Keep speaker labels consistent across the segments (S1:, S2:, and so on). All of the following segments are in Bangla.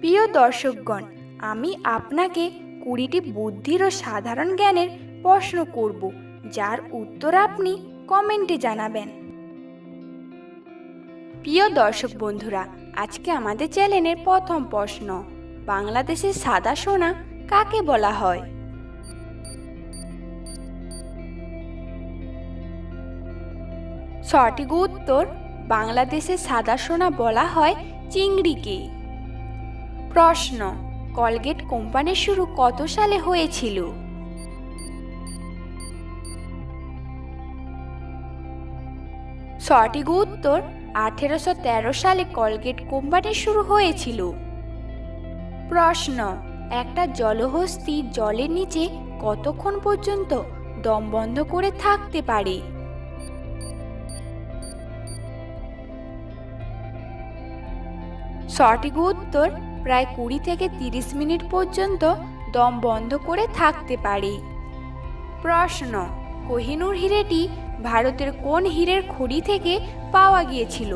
S1: প্রিয় দর্শকগণ, আমি আপনাকে কুড়িটি বুদ্ধির ও সাধারণ জ্ঞানের প্রশ্ন করব, যার উত্তর আপনি কমেন্টে জানাবেন। প্রিয় দর্শক বন্ধুরা, আজকে আমাদের চ্যানেলের প্রথম প্রশ্ন, বাংলাদেশের সাদা সোনা কাকে বলা হয়? সঠিক উত্তর, বাংলাদেশের সাদা সোনা বলা হয় চিংড়িকে। প্রশ্ন, কলগেট কোম্পানির শুরু কত সালে হয়েছিল? সঠিক উত্তর, আঠেরোশো তেরো সালে কলগেট কোম্পানি শুরু হয়েছিল। প্রশ্ন, একটা জলহস্তি জলের নিচে কতক্ষণ পর্যন্ত দম বন্ধ করে থাকতে পারে? সঠিক উত্তর প্রায় কুড়ি থেকে তিরিশ মিনিট পর্যন্ত দম বন্ধ করে থাকতে পারে। প্রশ্ন, কোহিনুর হিরেটি ভারতের কোন হীরের খড়ি থেকে পাওয়া গিয়েছিল?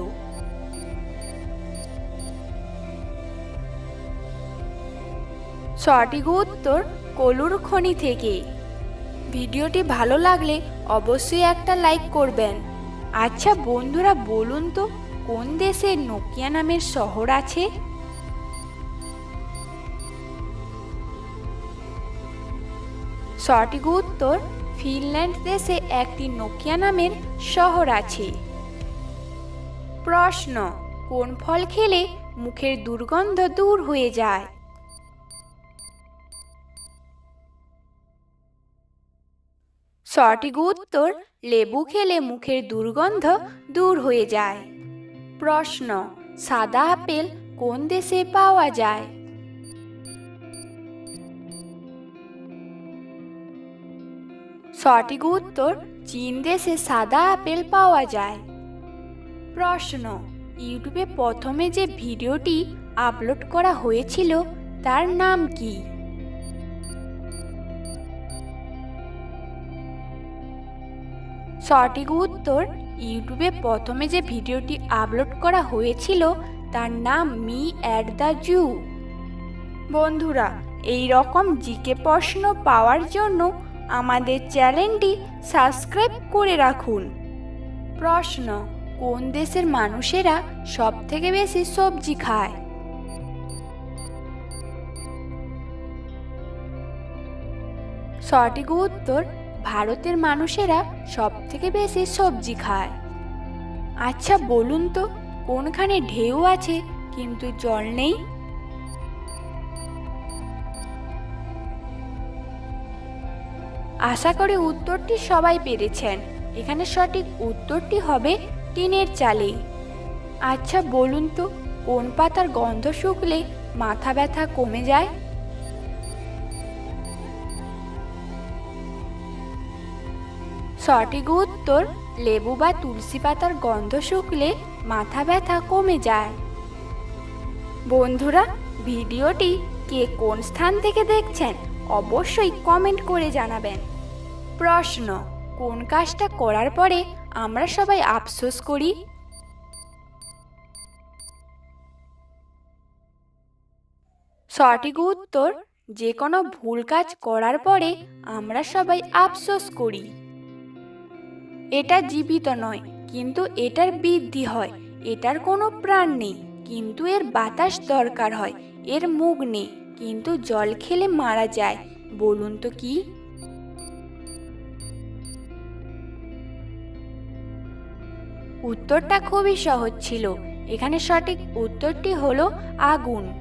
S1: সঠিক উত্তর, কলুর খনি থেকে। ভিডিওটি ভালো লাগলে অবশ্যই একটা লাইক করবেন। আচ্ছা বন্ধুরা, বলুন তো, কোন দেশে নোকিয়া নামের শহর আছে? সঠিক উত্তর ফিনল্যান্ড দেশে একটি নোকিয়া নামের শহর আছে। প্রশ্ন, কোন ফল খেলে মুখের দুর্গন্ধ দূর হয়ে যায়? সঠিক উত্তর, লেবু খেলে মুখের দুর্গন্ধ দূর হয়ে যায়। প্রশ্ন, সাদা আপেল কোন দেশে পাওয়া যায়? সঠিক উত্তর চীন দেশে সাদা আপেল পাওয়া যায়। প্রশ্ন, ইউটিউবে প্রথমে যে ভিডিওটি আপলোড করা হয়েছিল তার নাম কি? সঠিক উত্তর, ইউটিউবে প্রথমে যে ভিডিওটি আপলোড করা হয়েছিল তার নাম মি অ্যাট দ্য জু। বন্ধুরা এই রকম জিকে প্রশ্ন পাওয়ার জন্য আমাদের চ্যানেলটি সাবস্ক্রাইব করে রাখুন। প্রশ্ন, কোন দেশের মানুষেরা সব থেকে বেশি সবজি খায়? সঠিক উত্তর, ভারতের মানুষেরা সব থেকে বেশি সবজি খায়। আচ্ছা বলুন তো, কোনখানে ঢেউ আছে, কিন্তু জল নেই? আশা করি উত্তরটি সবাই পেরেছেন। এখানে সঠিক উত্তরটি হবে টিনের চালে। আচ্ছা বলুন তো, কোন পাতার গন্ধ শুকলে মাথা ব্যথা কমে যায়? সঠিক উত্তর, লেবু বা তুলসী পাতার গন্ধ শুকলে মাথা ব্যথা কমে যায়। বন্ধুরা, ভিডিওটি কে কোন স্থান থেকে দেখছেন, অবশ্যই কমেন্ট করে জানাবেন। প্রশ্ন, কোন কাজটা করার পরে আমরা সবাই আফসোস করি? সঠিক উত্তর, যে কোনো ভুল কাজ করার পরে আমরা সবাই আফসোস করি। এটা জীবিত নয়, কিন্তু এটার বৃদ্ধি হয়। এটার কোনো প্রাণ নেই, কিন্তু এর বাতাস দরকার হয়, এর মুখ নেই, কিন্তু জল খেলে মারা যায়। বলুন তো কি? উত্তরটা খুবই সহজ ছিল। এখানে সঠিক উত্তরটি হলো আগুন।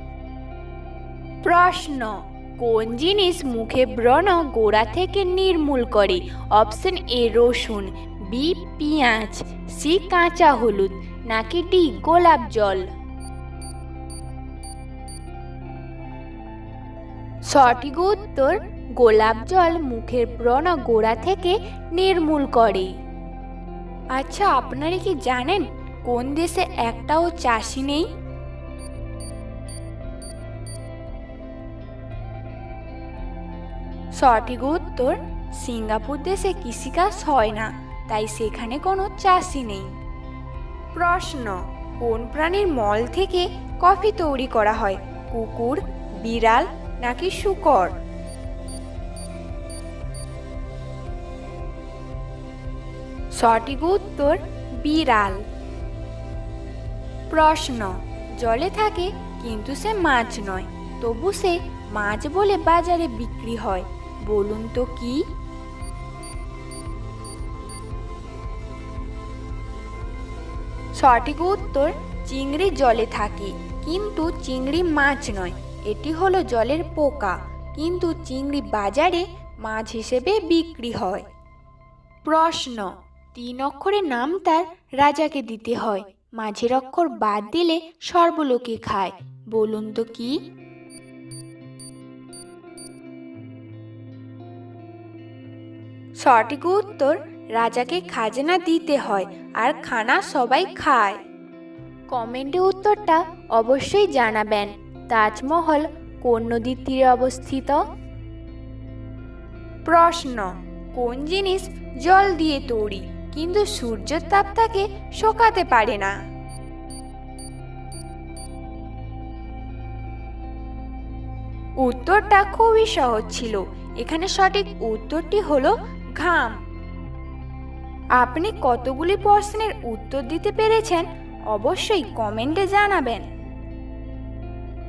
S1: প্রশ্ন, কোন জিনিস মুখে ব্রণ গোড়া থেকে নির্মূল করে? অপশন এ রসুন, বি পেঁয়াজ, সি কাঁচা হলুদ, নাকি ডি গোলাপ জল? সঠিক উত্তর, গোলাপ জল মুখের ব্রণ গোড়া থেকে নির্মূল করে। আচ্ছা আপনারা কি জানেন কোন দেশে একটাও চাষি নেই? সঠিক উত্তর, সিঙ্গাপুর দেশে কৃষিকাজ হয় না, তাই সেখানে কোনো চাষি নেই। প্রশ্ন, কোন প্রাণীর মল থেকে কফি তৈরি করা হয়? কুকুর, বিড়াল নাকি শুকর? সঠিক উত্তর, বিড়াল। প্রশ্ন, জলে থাকে কিন্তু সে মাছ নয়, তবু সে মাছ বলে বাজারে বিক্রি হয়, বলুন তো কি? সঠিক উত্তর, চিংড়ি জলে থাকে, কিন্তু চিংড়ি মাছ নয়, এটি হলো জলের পোকা, কিন্তু চিংড়ি বাজারে মাছ হিসেবে বিক্রি হয়। প্রশ্ন তিন অক্ষরের নাম তার রাজাকে দিতে হয়। মাঝের অক্ষর বাদ দিলে সর্বলোকে খায়। বলুন তো কি? সঠিক উত্তর, রাজাকে খাজনা দিতে হয় আর খানা সবাই খায়। কমেন্টে উত্তরটা অবশ্যই জানাবেন। তাজমহল কোন নদীর তীরে অবস্থিত? প্রশ্ন, কোন জিনিস জল দিয়ে তৈরি? কিন্তু সূর্যের তাপ তাকে শোকাতে পারে না। উত্তরটা খুবই সহজ ছিল। এখানে সঠিক উত্তরটি হলো ঘাম। আপনি কতগুলি প্রশ্নের উত্তর দিতে পেরেছেন অবশ্যই কমেন্টে জানাবেন।